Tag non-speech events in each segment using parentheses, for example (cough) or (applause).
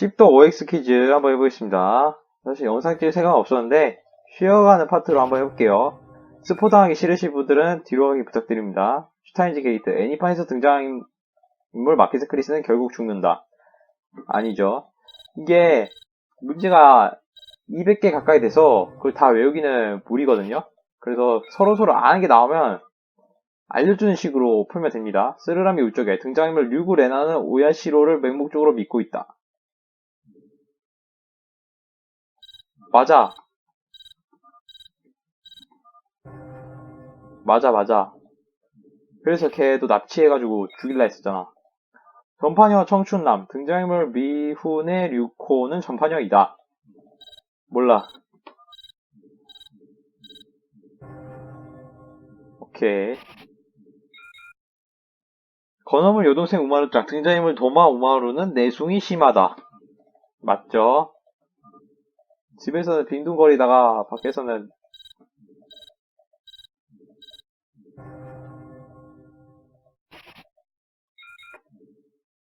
10도 OX 퀴즈 한번 해보겠습니다. 사실 영상 찍을 생각 없었는데 쉬어가는 파트로 한번 해볼게요. 스포 당하기 싫으신 분들은 뒤로 가기 부탁드립니다. 슈타인즈 게이트 애니판에서 등장한 인물 마키스 크리스는 결국 죽는다. 아니죠. 이게 문제가 200개 가까이 돼서 그걸 다 외우기는 무리거든요. 그래서 서로서로 아는 게 나오면 알려주는 식으로 풀면 됩니다. 쓰르라미 우쪽에 등장인물 류구 레나는 오야시로를 맹목적으로 믿고 있다. 맞아. 맞아, 맞아. 그래서 걔도 납치해가지고 죽일라 했었잖아. 전파녀 청춘남, 등장인물 미훈의 류코는 전파녀이다. 몰라. 오케이. 건어물 여동생 우마루짱, 등장인물 도마 우마루는 내숭이 심하다. 맞죠? 집에서는 빈둥거리다가 밖에서는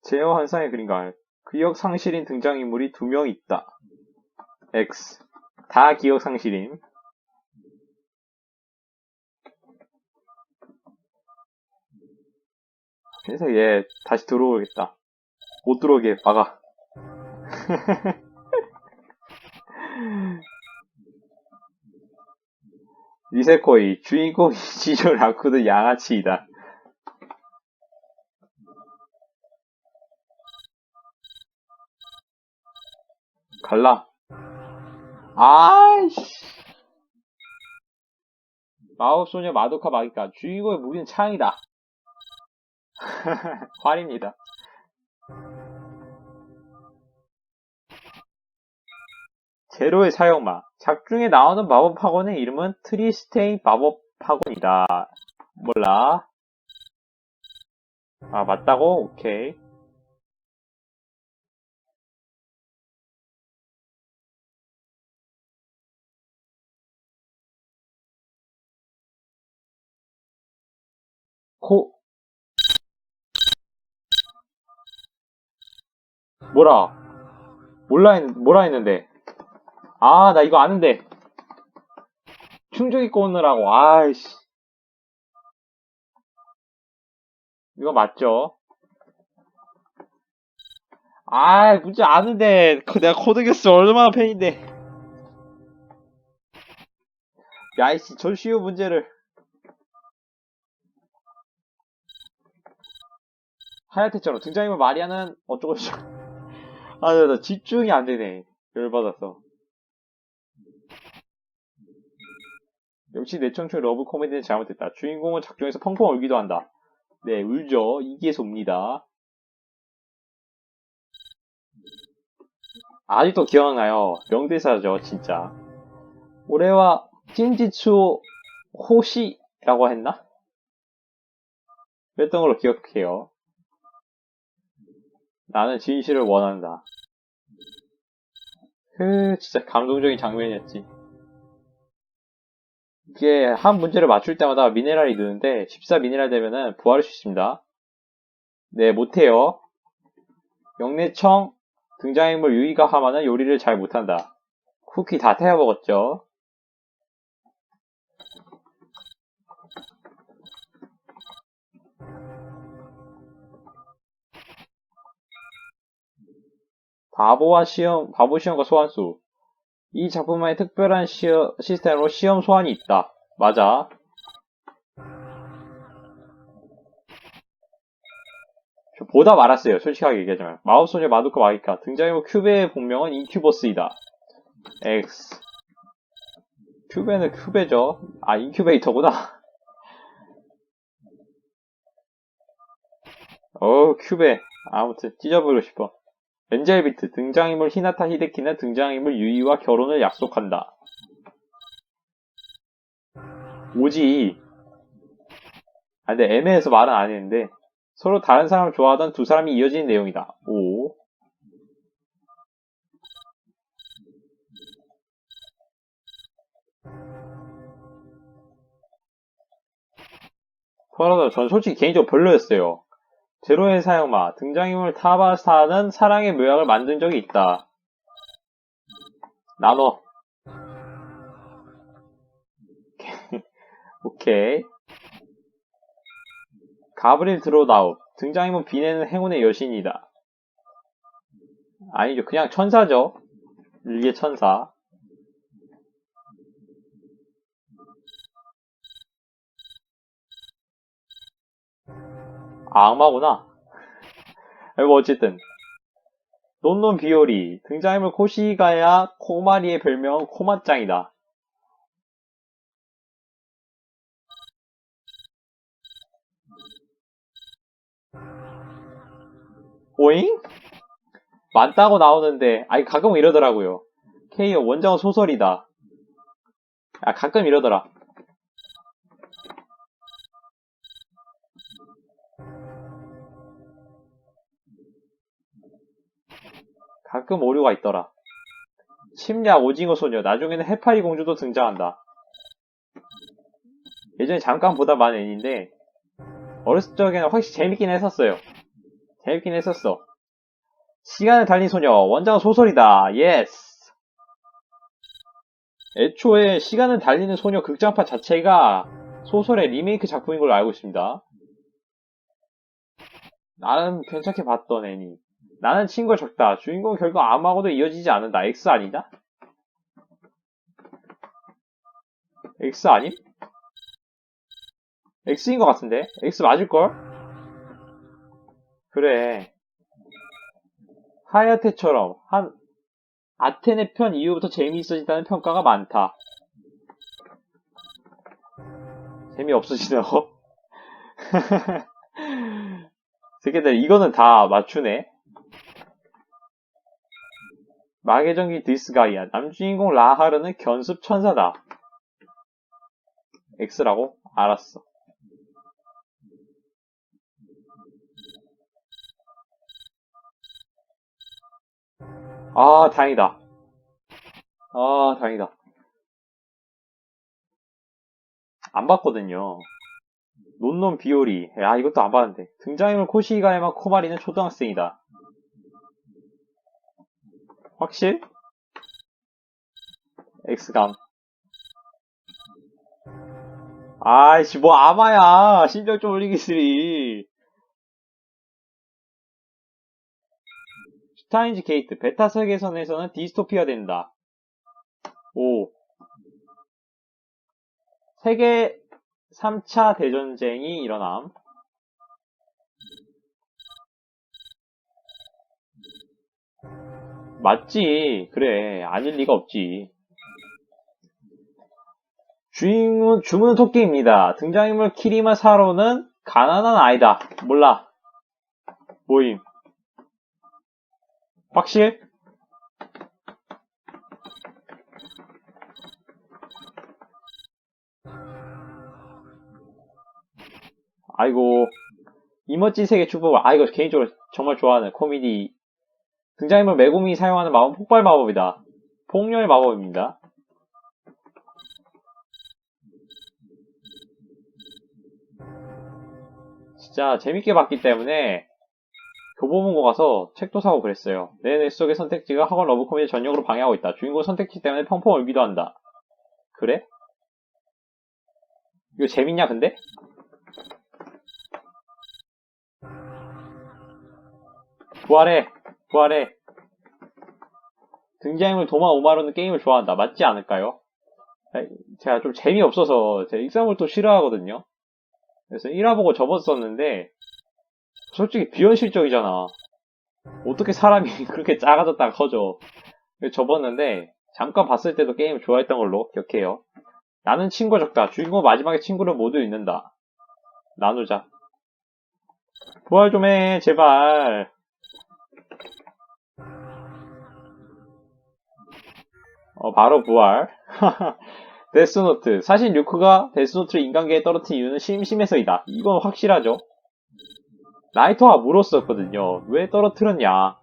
제어 환상의 그림가 기억 상실인 등장인물이 두 명 있다. X 다 기억 상실임. 그래서 얘 다시 들어오겠다. 못 들어오게 막아. (laughs) 리세코이 주인공 이 (laughs) 지조 라쿠드 양아치이다. 갈라. 아이씨. 마법소녀 마도카 마기카 주인공의 무기는 창이다. (laughs) 활입니다. 제로의 사용마. 작중에 나오는 마법 학원의 이름은 트리스테인 마법 학원이다. 몰라. 아, 맞다고? 오케이. 코, 뭐라? 몰라, 했, 뭐라 했는데. 아, 나 이거 아는데. 충족 입고 오느라고, 아이씨. 이거 맞죠? 아, 문제 아는데. 그 내가 코드기스 얼마나 팬인데. 야이씨, 저 쉬운 문제를. 하야테처럼 등장인물 마리아는 어쩌고저쩌고. (laughs) 아, 나, 나 집중이 안 되네. 열받았어. 역시 내 청춘 러브 코미디는 잘못됐다. 주인공은 작중에서 펑펑 울기도 한다. 네, 울죠. 이게 섭니다. 아직도 기억나요. 명대사죠, 진짜. 올해와 찐지추 호시라고 했나? 그랬던 걸로 기억해요. 나는 진실을 원한다. 그 진짜 감동적인 장면이었지. 이게 한 문제를 맞출 때마다 미네랄이 느는데 14 미네랄 되면은 부활할 수 있습니다. 네, 못해요. 영내청 등장인물 유이가 하마는 요리를 잘 못한다. 쿠키 다 태워 먹었죠. 바보와 시험, 바보 시험과 소환수. 이 작품만의 특별한 시어, 시스템으로 시험 소환이 있다. 맞아. 저 보다 말았어요. 솔직하게 얘기하자면. 마법소녀 마두카 마기카. 등장인물 큐베의 본명은 인큐버스이다. X. 큐베는 큐베죠. 아, 인큐베이터구나. (laughs) 어우, 큐베. 아무튼, 찢어버리고 싶어. 엔젤비트 등장인물 히나타 히데키는 등장인물 유이와 결혼을 약속한다. 오지. 아, 근데 애매해서 말은 안 했는데 서로 다른 사람을 좋아하던 두 사람이 이어지는 내용이다. 오. 토라도 전 솔직히 개인적으로 별로였어요. 제로의 사용마. 등장인물 타바스타는 사랑의 묘약을 만든 적이 있다. 나눠. (laughs) 오케이. 가브릴 드로다웃. 등장인물 비네는 행운의 여신이다. 아니죠. 그냥 천사죠. 일개 천사. 악마구나. 아이고, 어쨌든. 논논 비오리. 등장인물 코시가야 코마리의 별명은 코마짱이다. 오잉? 맞다고 나오는데, 아니, 가끔 이러더라고요. K요, 원작은 소설이다. 아, 가끔 이러더라. 가끔 오류가 있더라. 침략 오징어 소녀, 나중에는 해파리 공주도 등장한다. 예전에 잠깐 보다 만 애인데, 어렸을 적에는 확실히 재밌긴 했었어요. 재밌긴 했었어. 시간을 달린 소녀, 원작은 소설이다. 예스! 애초에 시간을 달리는 소녀 극장판 자체가 소설의 리메이크 작품인 걸로 알고 있습니다. 나는 괜찮게 봤던 애니. 나는 친구가 적다. 주인공 결국 암하고도 이어지지 않는다. X 아니다? X 아님? X인 것 같은데? X 맞을걸? 그래. 하야테처럼 한 아테네 편 이후부터 재미있어진다는 평가가 많다. 재미없으시네요. (laughs) 새끼들 이거는 다 맞추네. 마계 전기 디스가이아 남주인공 라하르는 견습 천사다. X라고? 알았어. 아, 다행이다. 아, 다행이다. 안 봤거든요. 논논 비오리. 야, 이것도 안 봤는데. 등장인물 코시가에만 코마리는 초등학생이다. 확실? X감. 아이씨, 뭐 아마야. 심정 좀 올리기 쓰리. 슈타인즈 게이트. 베타 세계선에서는 디스토피아 된다. 오. 세계 3차 대전쟁이 일어남. 맞지. 그래. 아닐 리가 없지. 주인공, 주문 토끼입니다. 등장인물 키리마 사로는 가난한 아이다. 몰라. 모임. 확실? 아이고. 이멋진 세계 축복. 아, 이거 개인적으로 정말 좋아하는 코미디 등장인물 메구미 사용하는 마법 폭발 마법이다. 폭렬 마법입니다. 진짜 재밌게 봤기 때문에 교보문고 가서 책도 사고 그랬어요. 내 뇌 속의 선택지가 학원 러브 코미디 전역으로 방해하고 있다. 주인공 선택지 때문에 펑펑 울기도 한다. 그래? 이거 재밌냐 근데? 부활해! 부활해! 등장인물 도마 오마루는 게임을 좋아한다. 맞지 않을까요? 제가 좀 재미없어서 제가 익사물 또 싫어하거든요. 그래서 1화 보고 접었었는데 솔직히 비현실적이잖아. 어떻게 사람이 (laughs) 그렇게 작아졌다가 커져. 접었는데 잠깐 봤을 때도 게임을 좋아했던 걸로 기억해요. 나는 친구가 적다. 주인공 마지막에 친구를 모두 잃는다. 나누자. 부활 좀 해, 제발. 어, 바로 부활. (laughs) 데스노트. 사실 류크가 데스노트를 인간계에 떨어뜨린 이유는 심심해서이다. 이건 확실하죠. 나이토가 물었었거든요. 왜 떨어뜨렸냐.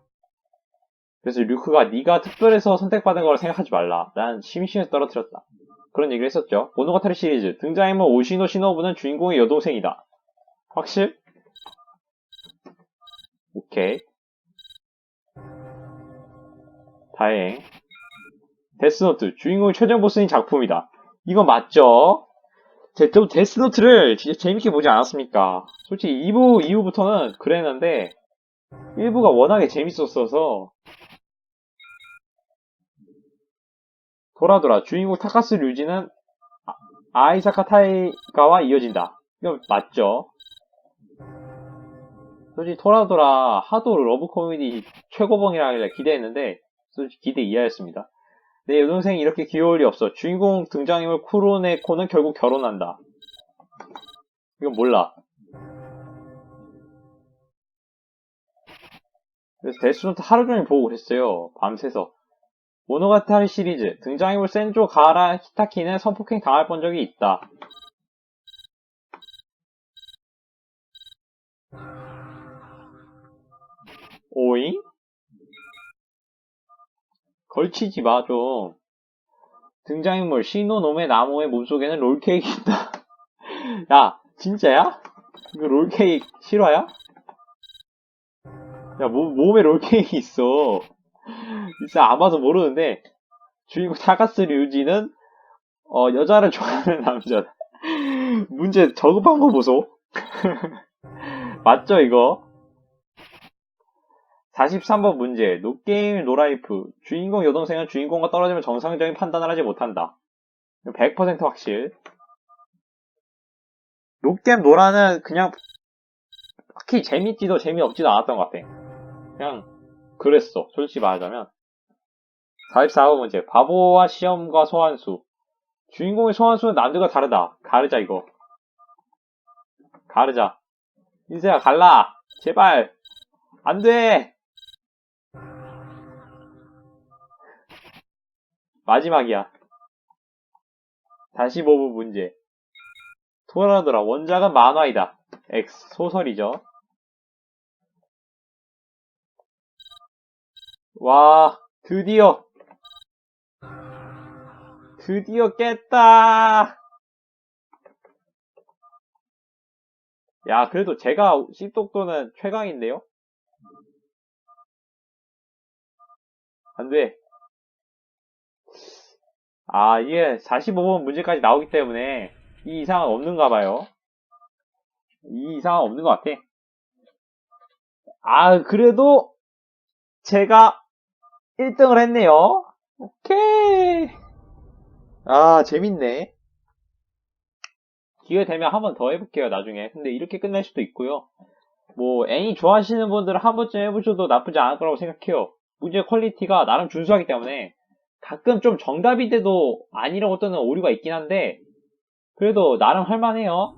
그래서 류크가 네가 특별해서 선택받은 걸 생각하지 말라. 난 심심해서 떨어뜨렸다. 그런 얘기를 했었죠. 모노가타리 시리즈. 등장인물 오시노 시노부는 주인공의 여동생이다. 확실? 오케이. 다행. 데스노트, 주인공이 최종 보스인 작품이다. 이거 맞죠? 제, 저 데스노트를 진짜 재밌게 보지 않았습니까? 솔직히 2부 이후부터는 그랬는데, 1부가 워낙에 재밌었어서, 돌아돌아, 주인공 타카스 류지는 아- 아이사카 타이가와 이어진다. 이거 맞죠? 솔직히 토라도라 하도 러브 코미디 최고봉이라길래 기대했는데 솔직히 기대 이하였습니다. 내 여동생이 이렇게 귀여울 리 없어. 주인공 등장인물 쿠로네코는 결국 결혼한다. 이건 몰라. 그래서 데스노트 하루 종일 보고 그랬어요. 밤새서. 모노가타리 시리즈 등장인물 센조 가라 히타키는 성폭행 당할 본 적이 있다. 오잉? 걸치지 마, 좀. 등장인물, 시노노메 나모의 몸속에는 롤케이크 있다. (laughs) 야, 진짜야? 이거 롤케이크 실화야? 야, 몸, 몸에 롤케이크 있어. 진짜 아마도 모르는데, 주인공 타가스 류지는, 어, 여자를 좋아하는 남자다. (laughs) 문제 저급한 거 보소. (laughs) 맞죠, 이거? 43번 문제. 노게임 노라이프. 주인공 여동생은 주인공과 떨어지면 정상적인 판단을 하지 못한다. 100% 확실. 노게임 노라는 그냥 딱히 재밌지도 재미없지도 않았던 것 같아. 그냥 그랬어. 솔직히 말하자면. 44번 문제. 바보와 시험과 소환수. 주인공의 소환수는 남들과 다르다. 가르자 이거. 가르자. 인세야 갈라. 제발. 안 돼. 마지막이야. 다시 보부 문제. 토라더라. 원작은 만화이다. X. 소설이죠. 와, 드디어. 드디어 깼다. 야, 그래도 제가 씹독도는 최강인데요? 안 돼. 아, 이게 45번 문제까지 나오기 때문에 이 이상은 없는가 봐요. 이 이상은 없는 것 같아. 아, 그래도 제가 1등을 했네요. 오케이. 아, 재밌네. 기회 되면 한 번 더 해볼게요, 나중에. 근데 이렇게 끝낼 수도 있고요. 뭐, 애니 좋아하시는 분들은 한 번쯤 해보셔도 나쁘지 않을 거라고 생각해요. 문제 퀄리티가 나름 준수하기 때문에 가끔 좀 정답이 돼도 아니라고 뜨는 오류가 있긴 한데 그래도 나름 할만해요.